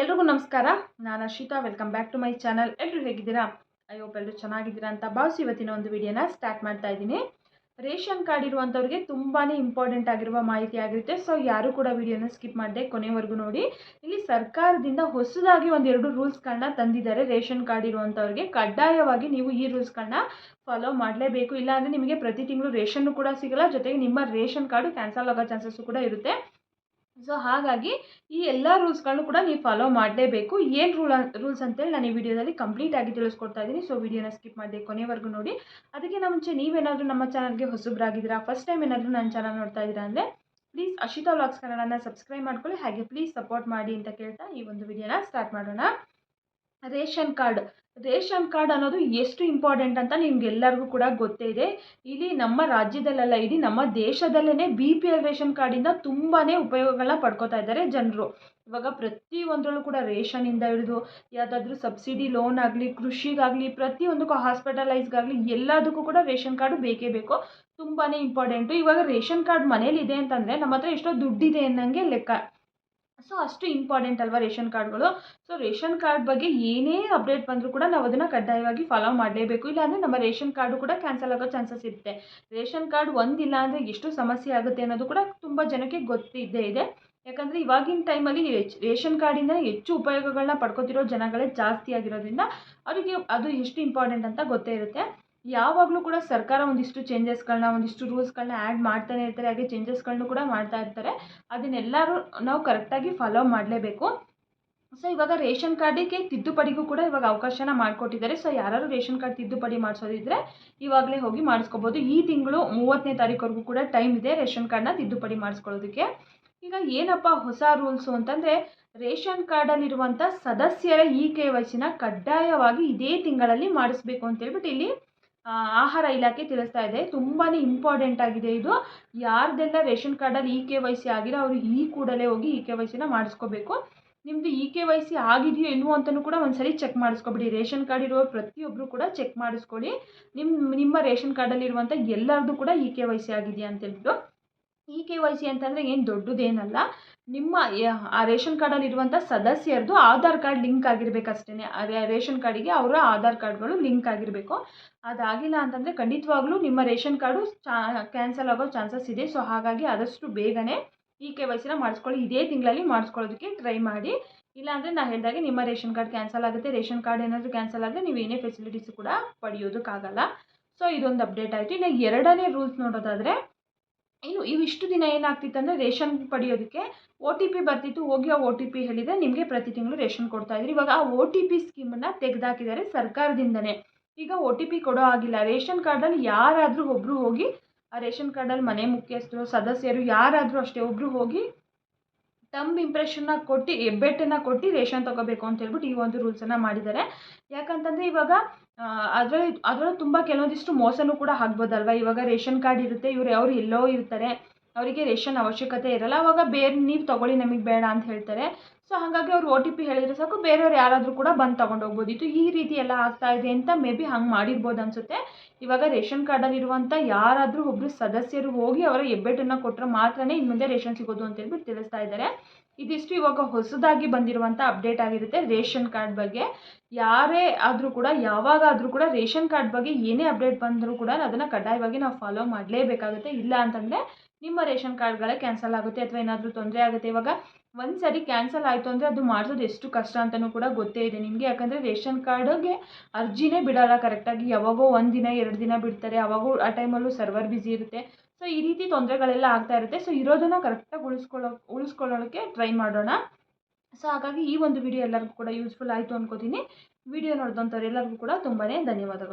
ಎಲ್ರಿಗೂ ನಮಸ್ಕಾರ. ನಾನು Arshitha welcome back to my channel ಎಲ್ಲರೂ ಹೇಗಿದ್ದೀರಾ? ಅಯ್ಯೋ ಎಲ್ಲರೂ ಚೆನ್ನಾಗಿದ್ದೀರಾ ಅಂತ ಭಾವಿಸಿ ಇವತ್ತಿನ ಒಂದು ವಿಡಿಯೋನ ಸ್ಟಾರ್ಟ್ ಮಾಡ್ತಾ ಇದ್ದೀನಿ. ರೇಷನ್ ಕಾರ್ಡ್ ಇರುವಂಥವ್ರಿಗೆ ತುಂಬಾ ಇಂಪಾರ್ಟೆಂಟ್ ಆಗಿರುವ ಮಾಹಿತಿ ಆಗಿರುತ್ತೆ. ಸೊ ಯಾರು ಕೂಡ ವಿಡಿಯೋನ ಸ್ಕಿಪ್ ಮಾಡದೆ ಕೊನೆವರೆಗೂ ನೋಡಿ. ಇಲ್ಲಿ ಸರ್ಕಾರದಿಂದ ಹೊಸದಾಗಿ ಒಂದೆರಡು ರೂಲ್ಸ್ಗಳನ್ನ ತಂದಿದ್ದಾರೆ ರೇಷನ್ ಕಾರ್ಡ್ ಇರುವಂಥವ್ರಿಗೆ ಕಡ್ಡಾಯವಾಗಿ ನೀವು ಈ ರೂಲ್ಸ್ಗಳನ್ನ ಫಾಲೋ ಮಾಡಲೇಬೇಕು. ಇಲ್ಲಾಂದರೆ ನಿಮಗೆ ಪ್ರತಿ ತಿಂಗಳು ರೇಷನ್ನು ಕೂಡ ಸಿಗಲ್ಲ. ಜೊತೆಗೆ ನಿಮ್ಮ ರೇಷನ್ ಕಾರ್ಡು ಕ್ಯಾನ್ಸಲ್ ಆಗೋ ಚಾನ್ಸಸ್ಸು ಕೂಡ ಇರುತ್ತೆ. ಸೊ ಹಾಗಾಗಿ ಈ ಎಲ್ಲ ರೂಲ್ಸ್ಗಳನ್ನು ಕೂಡ ನೀವು ಫಾಲೋ ಮಾಡಲೇಬೇಕು. ಏನು ರೂಲ್ ರೂಲ್ಸ್ ಅಂತೇಳಿ ನಾನು ಈ ವಿಡಿಯೋದಲ್ಲಿ ಕಂಪ್ಲೀಟ್ ಆಗಿ ತಿಳಿಸ್ಕೊಡ್ತಾ ಇದ್ದೀನಿ. ಸೊ ವಿಡಿಯೋನ ಸ್ಕಿಪ್ ಮಾಡಿದೆ ಕೊನೆವರೆಗೂ ನೋಡಿ. ಅದಕ್ಕೆ ನಮ್ಮ ಮುಂಚೆ ನೀವೇನಾದರೂ ನಮ್ಮ ಚಾನಲ್ಗೆ ಹೊಸಬ್ರಾಗಿದ್ದೀರಾ? ಫಸ್ಟ್ ಟೈಮ್ ಏನಾದರೂ ನನ್ನ ಚಾನಲ್ ನೋಡ್ತಾ ಇದ್ದೀರಾ ಅಂದರೆ ಪ್ಲೀಸ್ ಅಶಿತಾ ವ್ಲಾಗ್ಸ್ ಕನ್ನಡನ ಸಬ್ಸ್ಕ್ರೈಬ್ ಮಾಡ್ಕೊಳ್ಳಿ. ಹಾಗೆ ಪ್ಲೀಸ್ ಸಪೋರ್ಟ್ ಮಾಡಿ ಅಂತ ಕೇಳ್ತಾ ಈ ಒಂದು ವಿಡಿಯೋನ ಸ್ಟಾರ್ಟ್ ಮಾಡೋಣ. Ration card. ರೇಷನ್ ಕಾರ್ಡ್ ಅನ್ನೋದು ಎಷ್ಟು ಇಂಪಾರ್ಟೆಂಟ್ ಅಂತ ನಿಮ್ಗೆಲ್ಲರಿಗೂ ಕೂಡ ಗೊತ್ತೇ ಇದೆ. ಇಲ್ಲಿ ನಮ್ಮ ರಾಜ್ಯದಲ್ಲೆಲ್ಲ ಇಡೀ ನಮ್ಮ ದೇಶದಲ್ಲೇ ಬಿ ಪಿ ಎಲ್ ರೇಷನ್ ಕಾರ್ಡಿಂದ ತುಂಬಾ ಉಪಯೋಗಗಳನ್ನ ಪಡ್ಕೋತಾ ಇದ್ದಾರೆ ಜನರು. ಇವಾಗ ಪ್ರತಿಯೊಂದರಲ್ಲೂ ಕೂಡ ರೇಷನಿಂದ ಹಿಡಿದು ಯಾವುದಾದ್ರೂ ಸಬ್ಸಿಡಿ ಲೋನ್ ಆಗಲಿ, ಕೃಷಿಗಾಗಲಿ, ಪ್ರತಿಯೊಂದಕ್ಕೂ ಹಾಸ್ಪಿಟಲೈಸ್ಗಾಗಲಿ ಎಲ್ಲದಕ್ಕೂ ಕೂಡ ರೇಷನ್ ಕಾರ್ಡು ಬೇಕೇ ಬೇಕು. ತುಂಬಾ ಇಂಪಾರ್ಟೆಂಟು. ಇವಾಗ ರೇಷನ್ ಕಾರ್ಡ್ ಮನೇಲಿದೆ ಅಂತಂದರೆ ನಮ್ಮ ಹತ್ರ ಎಷ್ಟೋ ದುಡ್ಡಿದೆ ಅನ್ನಂಗೆ ಲೆಕ್ಕ. ಸೊ ಅಷ್ಟು ಇಂಪಾರ್ಟೆಂಟ್ ಅಲ್ವಾ ರೇಷನ್ ಕಾರ್ಡ್ಗಳು? ಸೊ ರೇಷನ್ ಕಾರ್ಡ್ ಬಗ್ಗೆ ಏನೇ ಅಪ್ಡೇಟ್ ಬಂದರೂ ಕೂಡ ನಾವು ಅದನ್ನು ಕಡ್ಡಾಯವಾಗಿ ಫಾಲೋ ಮಾಡಲೇಬೇಕು. ಇಲ್ಲಾಂದರೆ ನಮ್ಮ ರೇಷನ್ ಕಾರ್ಡು ಕೂಡ ಕ್ಯಾನ್ಸಲ್ ಆಗೋ ಚಾನ್ಸಸ್ ಇರುತ್ತೆ. ರೇಷನ್ ಕಾರ್ಡ್ ಒಂದಿಲ್ಲ ಅಂದರೆ ಎಷ್ಟು ಸಮಸ್ಯೆ ಆಗುತ್ತೆ ಅನ್ನೋದು ಕೂಡ ತುಂಬ ಜನಕ್ಕೆ ಗೊತ್ತಿದ್ದೇ ಇದೆ. ಯಾಕಂದರೆ ಇವಾಗಿನ ಟೈಮಲ್ಲಿ ರೇಷನ್ ಕಾರ್ಡಿಂದ ಹೆಚ್ಚು ಉಪಯೋಗಗಳನ್ನ ಪಡ್ಕೋತಿರೋ ಜನಗಳೇ ಜಾಸ್ತಿ ಆಗಿರೋದ್ರಿಂದ ಅವರಿಗೆ ಅದು ಎಷ್ಟು ಇಂಪಾರ್ಟೆಂಟ್ ಅಂತ ಗೊತ್ತೇ ಇರುತ್ತೆ. ಯಾವಾಗಲೂ ಕೂಡ ಸರ್ಕಾರ ಒಂದಿಷ್ಟು ಚೇಂಜಸ್ಗಳನ್ನ ಒಂದಿಷ್ಟು ರೂಲ್ಸ್ಗಳನ್ನ ಆ್ಯಡ್ ಮಾಡ್ತಾನೆ ಇರ್ತಾರೆ, ಹಾಗೆ ಚೇಂಜಸ್ಗಳನ್ನು ಕೂಡ ಮಾಡ್ತಾ ಇರ್ತಾರೆ. ಅದನ್ನೆಲ್ಲರೂ ನಾವು ಕರೆಕ್ಟಾಗಿ ಫಾಲೋ ಮಾಡಲೇಬೇಕು. ಸೊ ಇವಾಗ ರೇಷನ್ ಕಾರ್ಡಿಗೆ ತಿದ್ದುಪಡಿಗೂ ಕೂಡ ಇವಾಗ ಅವಕಾಶನ ಮಾಡಿಕೊಟ್ಟಿದ್ದಾರೆ. ಸೊ ಯಾರು ರೇಷನ್ ಕಾರ್ಡ್ ತಿದ್ದುಪಡಿ ಮಾಡಿಸೋದಿದ್ರೆ ಇವಾಗಲೇ ಹೋಗಿ ಮಾಡಿಸ್ಕೋಬೋದು. ಈ ತಿಂಗಳು ಮೂವತ್ತನೇ ತಾರೀಕುವರೆಗೂ ಕೂಡ ಟೈಮ್ ಇದೆ ರೇಷನ್ ಕಾರ್ಡ್ನ ತಿದ್ದುಪಡಿ ಮಾಡಿಸ್ಕೊಳ್ಳೋದಕ್ಕೆ. ಈಗ ಏನಪ್ಪ ಹೊಸ ರೂಲ್ಸು ಅಂತಂದರೆ ರೇಷನ್ ಕಾರ್ಡಲ್ಲಿರುವಂಥ ಸದಸ್ಯರ ಇ ಕೆ ವೈಸಿನ ಕಡ್ಡಾಯವಾಗಿ ಇದೇ ತಿಂಗಳಲ್ಲಿ ಮಾಡಿಸ್ಬೇಕು ಅಂತೇಳ್ಬಿಟ್ಟು ಇಲ್ಲಿ ಆಹಾರ ಇಲಾಖೆ ತಿಳಿಸ್ತಾ ಇದೆ. ತುಂಬಾ ಇಂಪಾರ್ಟೆಂಟ್ ಆಗಿದೆ ಇದು. ಯಾರ್ದೆಲ್ಲ ರೇಷನ್ ಕಾರ್ಡಲ್ಲಿ ಇ ಕೆ ವೈ ಸಿ ಆಗಿರೋ ಅವರು ಈ ಕೂಡಲೇ ಹೋಗಿ ಇ ಕೆ ವೈ ಸಿನ ಮಾಡಿಸ್ಕೋಬೇಕು. ನಿಮ್ಮದು ಇ ಕೆ ವೈ ಸಿ ಆಗಿದೆಯೋ ಇಲ್ವೋ ಅಂತಲೂ ಕೂಡ ಒಂದ್ಸರಿ ಚೆಕ್ ಮಾಡಿಸ್ಕೊಬಿಡಿ. ರೇಷನ್ ಕಾರ್ಡ್ ಇರುವ ಪ್ರತಿಯೊಬ್ಬರು ಕೂಡ ಚೆಕ್ ಮಾಡಿಸ್ಕೊಳ್ಳಿ. ನಿಮ್ಮ ನಿಮ್ಮ ರೇಷನ್ ಕಾರ್ಡಲ್ಲಿರುವಂಥ ಎಲ್ಲರದ್ದು ಕೂಡ ಇ ಕೆ ವೈ ಸಿ ಆಗಿದೆಯಾ ಅಂತೇಳ್ಬಿಟ್ಟು ಇ ಕೆ ವೈ ಸಿ ಅಂತಂದರೆ ಏನು ದೊಡ್ಡದೇನಲ್ಲ. ನಿಮ್ಮ ಆ ರೇಷನ್ ಕಾರ್ಡಲ್ಲಿರುವಂಥ ಸದಸ್ಯರದು ಆಧಾರ್ ಕಾರ್ಡ್ ಲಿಂಕ್ ಆಗಿರಬೇಕಷ್ಟೇ ರೇಷನ್ ಕಾರ್ಡಿಗೆ ಅವರ ಆಧಾರ್ ಕಾರ್ಡ್ಗಳು ಲಿಂಕ್ ಆಗಿರಬೇಕು. ಅದಾಗಿಲ್ಲ ಅಂತಂದರೆ ಖಂಡಿತವಾಗ್ಲೂ ನಿಮ್ಮ ರೇಷನ್ ಕಾರ್ಡು ಕ್ಯಾನ್ಸಲ್ ಆಗೋ ಚಾನ್ಸಸ್ ಇದೆ. ಸೊ, ಹಾಗಾಗಿ ಆದಷ್ಟು ಬೇಗನೆ ಇ ಕೆ ವೈ ಸಿನ ಮಾಡಿಸ್ಕೊಳ್ಳಿ. ಇದೇ ತಿಂಗಳಲ್ಲಿ ಮಾಡಿಸ್ಕೊಳ್ಳೋದಕ್ಕೆ ಟ್ರೈ ಮಾಡಿ. ಇಲ್ಲಾಂದರೆ ನಾನು ಹೇಳಿದಾಗೆ ನಿಮ್ಮ ರೇಷನ್ ಕಾರ್ಡ್ ಕ್ಯಾನ್ಸಲ್ ಆಗುತ್ತೆ. ರೇಷನ್ ಕಾರ್ಡ್ ಏನಾದರೂ ಕ್ಯಾನ್ಸಲ್ ಆದರೆ ನೀವು ಏನೇ ಫೆಸಿಲಿಟೀಸ್ ಕೂಡ ಪಡೆಯೋದಕ್ಕಾಗಲ್ಲ. ಸೊ, ಇದೊಂದು ಅಪ್ಡೇಟ್ ಆಯಿತು. ಇನ್ನು ಎರಡನೇ ರೂಲ್ಸ್ ನೋಡೋದಾದರೆ ಇನ್ನು ಇವಿಷ್ಟು ದಿನ ಏನಾಗ್ತಿತ್ತು ಅಂದರೆ ರೇಷನ್ ಪಡೆಯೋದಕ್ಕೆ ಒ ಟಿ ಪಿ ಬರ್ತಿತ್ತು ಹೋಗಿ ಆ ಒ ಟಿ ಪಿ ಹೇಳಿದರೆ ನಿಮಗೆ ಪ್ರತಿ ತಿಂಗಳು ರೇಷನ್ ಕೊಡ್ತಾ ಕೊಡ್ತಾಯಿದ್ರು ಇವಾಗ ಆ ಒ ಟಿ ಪಿ ಸ್ಕೀಮನ್ನು ತೆಗೆದಾಕಿದ್ದಾರೆ ಸರ್ಕಾರದಿಂದನೇ. ಈಗ ಒ ಟಿ ಪಿ ಕೊಡೋ ಆಗಿಲ್ಲ. ರೇಷನ್ ಕಾರ್ಡಲ್ಲಿ ಯಾರಾದರೂ ಒಬ್ಬರು ಹೋಗಿ, ಆ ರೇಷನ್ ಕಾರ್ಡಲ್ಲಿ ಮನೆ ಮುಖ್ಯಸ್ಥರು, ಸದಸ್ಯರು ಯಾರಾದರೂ ಅಷ್ಟೇ ಒಬ್ಬರು ಹೋಗಿ ತಮ್ಮ ಇಂಪ್ರೆಷನ್ನ ಕೊಟ್ಟು ಹೆಬ್ಬೆಟ್ಟನ್ನು ಕೊಟ್ಟು ರೇಷನ್ ತೊಗೋಬೇಕು ಅಂತ ಹೇಳ್ಬಿಟ್ಟು ಈ ಒಂದು ರೂಲ್ಸನ್ನು ಮಾಡಿದ್ದಾರೆ. ಯಾಕಂತಂದರೆ ಇವಾಗ ಅದರಲ್ಲಿ, ಅದರಲ್ಲೂ ತುಂಬ ಕೆಲವೊಂದಿಷ್ಟು ಮೋಸನೂ ಕೂಡ ಆಗ್ಬೋದಲ್ವ? ಇವಾಗ ರೇಷನ್ ಕಾರ್ಡ್ ಇರುತ್ತೆ, ಇವರು, ಅವ್ರು ಎಲ್ಲೋ ಇರ್ತಾರೆ. ಅವರಿಗೆ ರೇಷನ್ ಅವಶ್ಯಕತೆ ಇರಲ್ಲ. ಅವಾಗ ಬೇರೆ ನೀವು ತೊಗೊಳ್ಳಿ, ನಮಗೆ ಬೇಡ ಅಂತ ಹೇಳ್ತಾರೆ. ಸೊ ಹಾಗಾಗಿ ಅವ್ರು ಒ ಟಿ ಪಿ ಹೇಳಿದ್ರೆ ಸಾಕು. ಬೇರೆಯವ್ರು ಯಾರಾದರೂ ಕೂಡ ಬಂದು ತೊಗೊಂಡು ಹೋಗ್ಬೋದಿತ್ತು. ಈ ರೀತಿ ಎಲ್ಲ ಆಗ್ತಾ ಇದೆ ಅಂತ ಮೇ ಬಿ ಹಂಗೆ ಮಾಡಿರ್ಬೋದು ಅನಿಸುತ್ತೆ. ಇವಾಗ ರೇಷನ್ ಕಾರ್ಡಲ್ಲಿರುವಂಥ ಯಾರಾದರೂ ಒಬ್ಬರು ಸದಸ್ಯರು ಹೋಗಿ ಅವರ ಹೆಬ್ಬೆಟ್ಟನ್ನು ಕೊಟ್ಟರೆ ಮಾತ್ರನೇ ಇನ್ನು ಮುಂದೆ ರೇಷನ್ ಸಿಗೋದು ಅಂತ ಹೇಳ್ಬಿಟ್ಟು ತಿಳಿಸ್ತಾ ಇದ್ದಾರೆ. ಇದಿಷ್ಟು ಇವಾಗ ಹೊಸದಾಗಿ ಬಂದಿರುವಂಥ ಅಪ್ಡೇಟ್ ಆಗಿರುತ್ತೆ ರೇಷನ್ ಕಾರ್ಡ್ ಬಗ್ಗೆ. ಯಾರೇ ಆದರೂ ಕೂಡ, ಯಾವಾಗಾದರೂ ಕೂಡ ರೇಷನ್ ಕಾರ್ಡ್ ಬಗ್ಗೆ ಏನೇ ಅಪ್ಡೇಟ್ ಬಂದರೂ ಕೂಡ ಅದನ್ನು ಕಡ್ಡಾಯವಾಗಿ ನಾವು ಫಾಲೋ ಮಾಡಲೇಬೇಕಾಗುತ್ತೆ. ಇಲ್ಲ ಅಂತಂದರೆ ನಿಮ್ಮ ರೇಷನ್ ಕಾರ್ಡ್ಗಳೇ ಕ್ಯಾನ್ಸಲ್ ಆಗುತ್ತೆ ಅಥವಾ ಏನಾದರೂ ತೊಂದರೆ ಆಗುತ್ತೆ. ಇವಾಗ ಒಂದು ಸರಿ ಕ್ಯಾನ್ಸಲ್ ಆಯಿತು ಅಂದರೆ ಅದು ಮಾಡಿಸೋದು ಎಷ್ಟು ಕಷ್ಟ ಅಂತಲೂ ಕೂಡ ಗೊತ್ತೇ ಇದೆ ನಿಮಗೆ. ಯಾಕಂದರೆ ರೇಷನ್ ಕಾರ್ಡ್ಗೆ ಅರ್ಜಿನೇ ಬಿಡೋಲ್ಲ ಕರೆಕ್ಟಾಗಿ ಯಾವಾಗೋ ಒಂದು ದಿನ, ಎರಡು ದಿನ ಬಿಡ್ತಾರೆ. ಯಾವಾಗೂ ಆ ಟೈಮಲ್ಲೂ ಸರ್ವರ್ ಬ್ಯುಸಿ ಇರುತ್ತೆ. ಸೊ ಈ ರೀತಿ ತೊಂದರೆಗಳೆಲ್ಲ ಆಗ್ತಾ ಇರುತ್ತೆ. ಸೊ ಇರೋದನ್ನು ಕರೆಕ್ಟಾಗಿ ಉಳಿಸ್ಕೊಳ್ಳೋ ಉಳಿಸ್ಕೊಳ್ಳೋಕ್ಕೆ ಟ್ರೈ ಮಾಡೋಣ. ಸೊ ಹಾಗಾಗಿ ಈ ಒಂದು ವಿಡಿಯೋ ಎಲ್ಲರಿಗೂ ಕೂಡ ಯೂಸ್ಫುಲ್ ಆಯಿತು ಅನ್ಕೋತೀನಿ. ವಿಡಿಯೋ ನೋಡಿದಂಥವ್ರು ಎಲ್ಲರಿಗೂ ಕೂಡ ತುಂಬಾ ಧನ್ಯವಾದಗಳು.